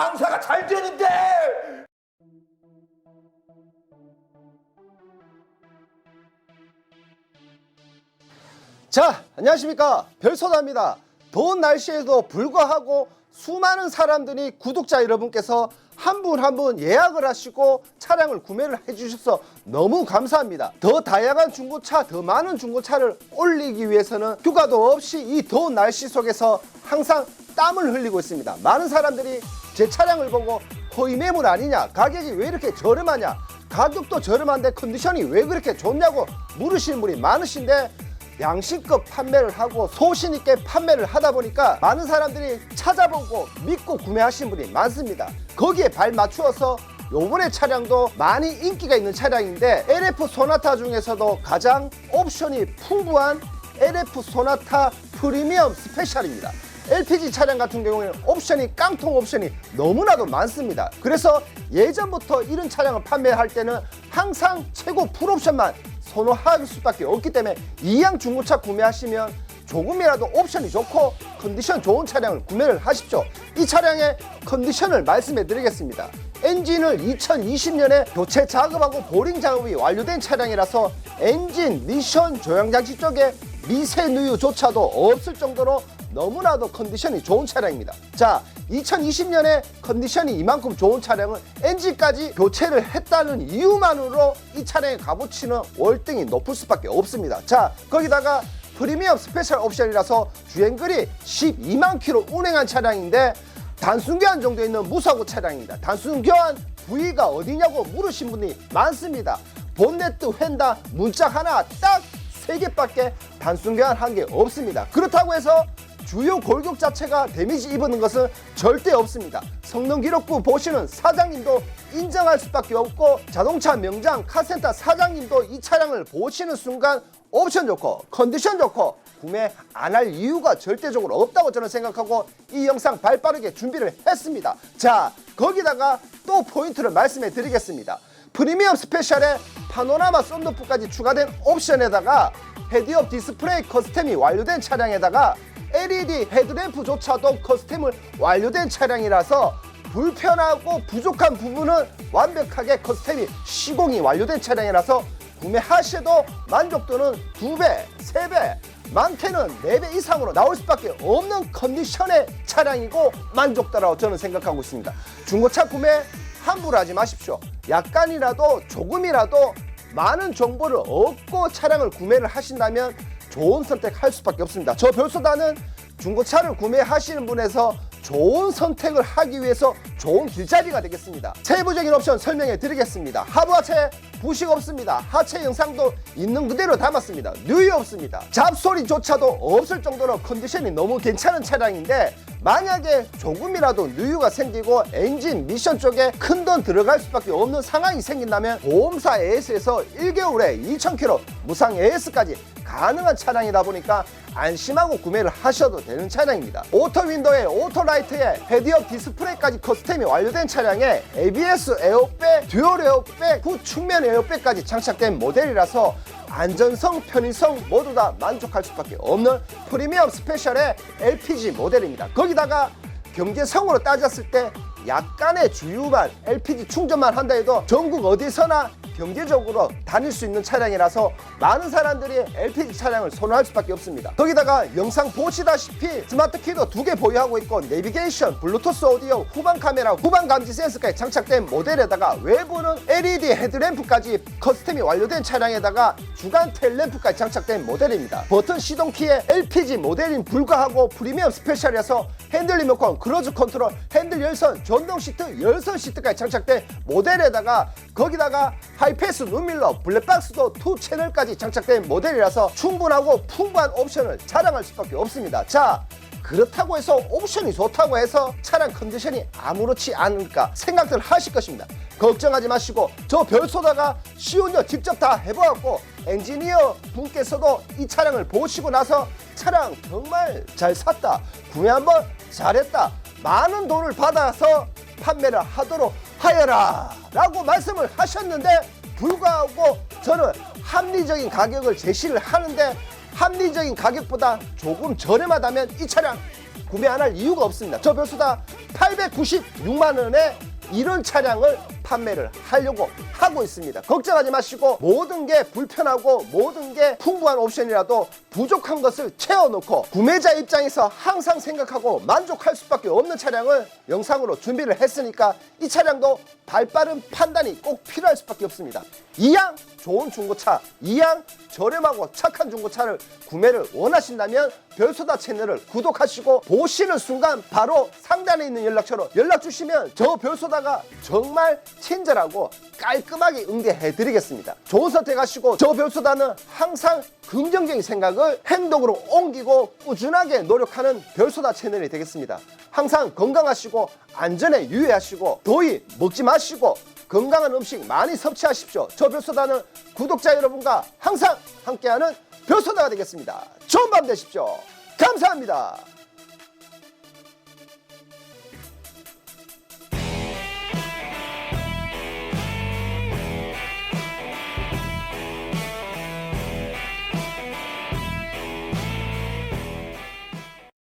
장사가 잘 되는데 자 안녕하십니까 별소다입니다 더운 날씨에도 불구하고 수많은 사람들이 구독자 여러분께서 한 분 한 분 예약을 하시고 차량을 구매를 해주셔서 너무 감사합니다. 더 다양한 중고차, 더 많은 중고차를 올리기 위해서는 휴가도 없이 이 더운 날씨 속에서 항상 땀을 흘리고 있습니다. 많은 사람들이 제 차량을 보고 거의 매물 아니냐, 가격이 왜 이렇게 저렴하냐, 가격도 저렴한데 컨디션이 왜 그렇게 좋냐고 물으시는 분이 많으신데 양식급 판매를 하고 소신 있게 판매를 하다 보니까 많은 사람들이 찾아보고 믿고 구매하시는 분이 많습니다. 거기에 발 맞추어서 요번에 차량도 많이 인기가 있는 차량인데 LF 소나타 중에서도 가장 옵션이 풍부한 LF 소나타 프리미엄 스페셜입니다. LPG 차량 같은 경우에는 옵션이 깡통 옵션이 너무나도 많습니다. 그래서 예전부터 이런 차량을 판매할 때는 항상 최고 풀옵션만 선호할 수밖에 없기 때문에 이양 중고차 구매하시면 조금이라도 옵션이 좋고 컨디션 좋은 차량을 구매를 하십시오. 이 차량의 컨디션을 말씀해 드리겠습니다. 엔진을 2020년에 교체 작업하고 보링 작업이 완료된 차량이라서 엔진, 미션, 조향장치 쪽에 미세 누유조차도 없을 정도로 너무나도 컨디션이 좋은 차량입니다. 자, 2020년에 컨디션이 이만큼 좋은 차량은 엔진까지 교체를 했다는 이유만으로 이 차량의 값어치는 월등히 높을 수밖에 없습니다. 자, 거기다가 프리미엄 스페셜 옵션이라서 주행거리 12만 킬로 운행한 차량인데 단순 교환 정도 있는 무사고 차량입니다. 단순 교환 부위가 어디냐고 물으신 분이 많습니다. 본네트 휀다 문짝 하나 딱세 개밖에 단순 교환한 게 없습니다. 그렇다고 해서 주요 골격 자체가 데미지 입은 것은 절대 없습니다. 성능 기록부 보시는 사장님도 인정할 수밖에 없고 자동차 명장 카센터 사장님도 이 차량을 보시는 순간 옵션 좋고 컨디션 좋고 구매 안 할 이유가 절대적으로 없다고 저는 생각하고 이 영상 발빠르게 준비를 했습니다. 자 거기다가 또 포인트를 말씀해 드리겠습니다. 프리미엄 스페셜에 파노라마 썬루프까지 추가된 옵션에다가 헤드업 디스플레이 커스텀이 완료된 차량에다가 LED 헤드램프조차도 커스텀을 완료된 차량이라서 불편하고 부족한 부분은 완벽하게 커스텀이 시공이 완료된 차량이라서 구매하셔도 만족도는 두 배, 세 배, 많게는 네 배 이상으로 나올 수밖에 없는 컨디션의 차량이고 만족도라고 저는 생각하고 있습니다. 중고차 구매 함부로 하지 마십시오. 약간이라도 조금이라도 많은 정보를 얻고 차량을 구매를 하신다면 좋은 선택할 수밖에 없습니다. 저 별소다는 중고차를 구매하시는 분에서 좋은 선택을 하기 위해서 좋은 길자리가 되겠습니다. 세부적인 옵션 설명해 드리겠습니다. 하부 하체 부식 없습니다. 하체 영상도 있는 그대로 담았습니다. 누이 없습니다. 잡소리조차도 없을 정도로 컨디션이 너무 괜찮은 차량인데 만약에 조금이라도 누유가 생기고 엔진 미션 쪽에 큰 돈 들어갈 수밖에 없는 상황이 생긴다면 보험사 AS에서 1개월에 2,000km 무상 AS까지 가능한 차량이다 보니까 안심하고 구매를 하셔도 되는 차량입니다. 오토 윈도에 오토 라이트에 헤드업 디스플레이까지 커스텀이 완료된 차량에 ABS 에어백, 듀얼 에어백, 후 측면 에어백까지 장착된 모델이라서 안전성, 편의성 모두 다 만족할 수밖에 없는 프리미엄 스페셜의 LPG 모델입니다. 거기다가 경제성으로 따졌을 때 약간의 주유만 LPG 충전만 한다 해도 전국 어디서나 경제적으로 다닐 수 있는 차량이라서 많은 사람들이 LPG 차량을 선호할 수밖에 없습니다. 거기다가 영상 보시다시피 스마트 키도 두 개 보유하고 있고 내비게이션, 블루투스 오디오, 후방 카메라, 후방 감지 센서까지 장착된 모델에다가 외부는 LED 헤드램프까지 커스텀이 완료된 차량에다가 주간 텔램프까지 장착된 모델입니다. 버튼 시동키에 LPG 모델인 불가하고 프리미엄 스페셜이어서 핸들 리모컨, 크루즈 컨트롤, 핸들 열선, 전동 시트, 열선 시트까지 장착된 모델에다가 거기다가 하이 패스 눈밀러, 블랙박스도 투 채널까지 장착된 모델이라서 충분하고 풍부한 옵션을 자랑할 수밖에 없습니다. 자, 그렇다고 해서 옵션이 좋다고 해서 차량 컨디션이 아무렇지 않을까 생각들 하실 것입니다. 걱정하지 마시고 저 별소다가 시운전 직접 다 해보았고 엔지니어 분께서도 이 차량을 보시고 나서 차량 정말 잘 샀다 구매 한번 잘했다 많은 돈을 받아서 판매를 하도록 하여라 라고 말씀을 하셨는데 불구하고 저는 합리적인 가격을 제시를 하는데 합리적인 가격보다 조금 저렴하다면 이 차량 구매 안 할 이유가 없습니다. 저 별수다 896만 원에 이런 차량을 판매를 하려고 하고 있습니다. 걱정하지 마시고 모든 게 불편하고 모든 게 풍부한 옵션이라도 부족한 것을 채워놓고 구매자 입장에서 항상 생각하고 만족할 수밖에 없는 차량을 영상으로 준비를 했으니까 이 차량도 발빠른 판단이 꼭 필요할 수밖에 없습니다. 이양 좋은 중고차, 이양 저렴하고 착한 중고차를 구매를 원하신다면 별소다 채널을 구독하시고 보시는 순간 바로 상단에 있는 연락처로 연락 주시면 저 별소다가 정말 친절하고 깔끔 하게 응대해 드리겠습니다. 좋은 선택하시고 저 별소다는 항상 긍정적인 생각을 행동으로 옮기고 꾸준하게 노력하는 별소다 채널이 되겠습니다. 항상 건강하시고 안전에 유의하시고 더위 먹지 마시고 건강한 음식 많이 섭취하십시오. 저 별소다는 구독자 여러분과 항상 함께하는 별소다가 되겠습니다. 좋은 밤 되십시오. 감사합니다.